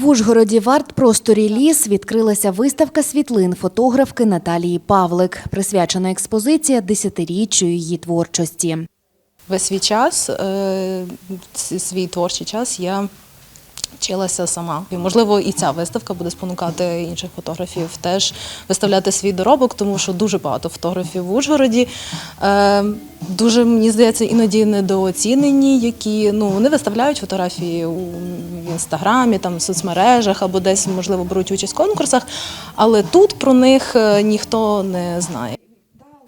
В Ужгороді в арт-просторі ліс відкрилася виставка світлин фотографки Наталії Павлик. Присвячена експозиція десятиріччю її творчості. Весь свій час, е, свій творчий час я вчилася сама. І, можливо, і ця виставка буде спонукати інших фотографів теж виставляти свій доробок, тому що дуже багато фотографів в Ужгороді. Е, Дуже, мені здається, іноді недооцінені, які ну, вони виставляють фотографії у інстаграмі, там, в соцмережах або десь, можливо, беруть участь в конкурсах, але тут про них е, ніхто не знає.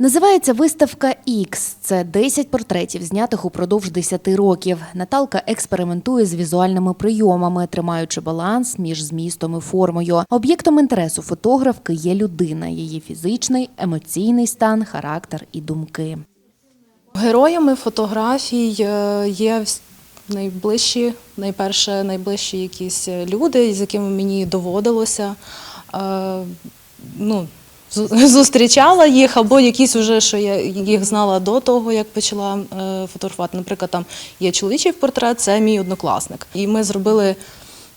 Називається виставка X. Це 10 портретів, знятих упродовж 10 років. Наталка експериментує з візуальними прийомами, тримаючи баланс між змістом і формою. Об'єктом інтересу фотографки є людина, її фізичний, емоційний стан, характер і думки. Героями фотографій е, є найближчі, найперше, найближчі якісь люди, з якими мені доводилося. е, Ну, зустрічала їх, або якісь уже, що я їх знала до того, як почала е, фотографувати. Наприклад, там є чоловічий портрет, це мій однокласник. І ми зробили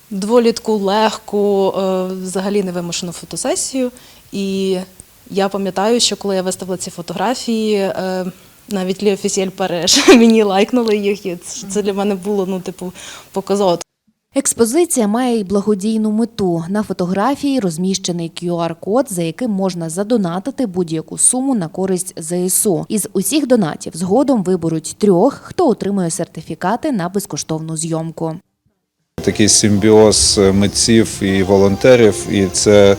дволітку, легку, е, взагалі невимушену фотосесію. І я пам'ятаю, що коли я виставила ці фотографії, е, навіть Лі Офісіель Париж мені лайкнули їх. І це для мене було ну, типу, показово. Експозиція має й благодійну мету. На фотографії розміщений QR-код, за яким можна задонатити будь-яку суму на користь ЗСУ. Із усіх донатів згодом виберуть трьох, хто отримує сертифікати на безкоштовну зйомку. Такий симбіоз митців і волонтерів, і це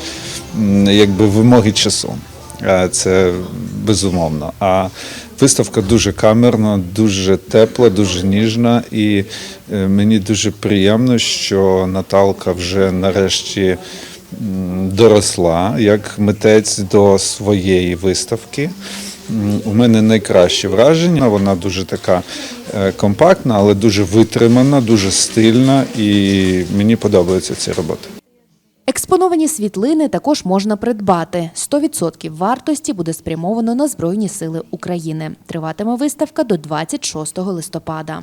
якби вимоги часу. Е, Це безумовно. А виставка дуже камерна, дуже тепла, дуже ніжна. І е, мені дуже приємно, що Наталка вже нарешті доросла як митець до своєї виставки. У мене найкраще враження. Вона дуже така е, компактна, але дуже витримана, дуже стильна, і мені подобаються ці роботи. Експоновані світлини також можна придбати. 100% вартості буде спрямовано на Збройні сили України. Триватиме виставка до 26 листопада.